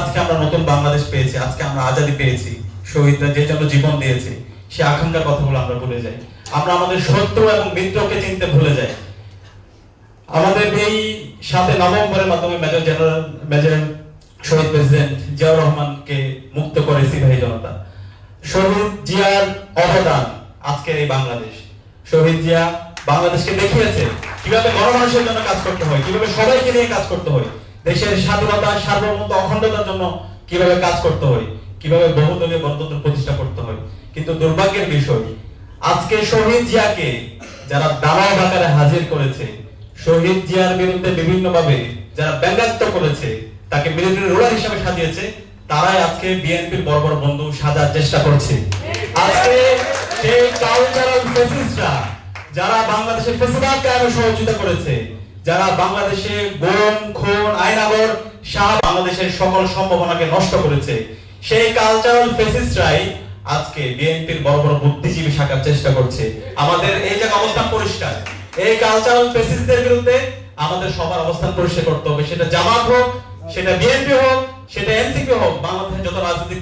আজকে আমরা নতুন বাংলাদেশ পেয়েছি, আজকে আমরা আজাদি পেয়েছি, শহীদরা যে জন্য জীবন দিয়েছে, সে আকাঙ্ক্ষার কথাগুলো আমরা ভুলে যাই। আমরা আমাদের শত্রু এবং মিত্রকে চিনতে ভুলে যাই। আমাদের এই সাথে নভেম্বরের মাধ্যমে মেজর জেনারেল, মেজর শহীদ প্রেসিডেন্ট জিয়াউর রহমানকে মুক্ত করে সিপাহী জনতা। শহীদ জিয়ার অবদান আজকের এই বাংলাদেশ। শহীদ জিয়া বাংলাদেশকে দেখিয়েছে কীভাবে গণমানুষের জন্য কাজ করতে হয়, কীভাবে সবাইকে নিয়ে কাজ করতে হয়। দেশের স্বাধীনতা, সার্বভৌমত্ব, অখণ্ডতার জন্য কীভাবে কাজ করতে হয়, কীভাবে বহুদলীয় গণতন্ত্র প্রতিষ্ঠা করতে হয়, কিন্তু দুর্ভাগ্যের বিষয়, আজকে শহীদ জিয়াকে যারা দালাল আকারে হাজির করেছে, শহীদ জিয়ার বিরুদ্ধে বিভিন্ন ভাবে যারা ব্যঙ্গাত্মক করেছে, তাকে মিলিটারি রুলার হিসেবে সাজিয়েছে, তারাই আজকে বিএনপির বড় বড় বন্ধু সাজার চেষ্টা করছে। আজকে সেই কালচারাল ফেসিস্টরা যারা বাংলাদেশের ফেসিবাদ কায়েমে সহযোগিতা করেছে যারা বাংলাদেশে গরম, খুন, আইনাগর শাহ বাংলাদেশের সকল সম্ভাবনাকে নষ্ট করেছে, সেই কালচারাল ফেসিস্টরাই আজকে বিএনপির বড় বড় বুদ্ধিজীবী শাখার চেষ্টা করছে। আমাদের এই জায়গা অবস্থান পরিষ্কার। এই কালচারাল ফেসিস্টদের বিরুদ্ধে আমাদের সবার অবস্থান পরিষ্কার করতে হবে। সেটা জামাত হোক, সেটা বিএনপি হোক, সেটা এনসিপি হোক, বাংলাদেশের যত রাজনৈতিক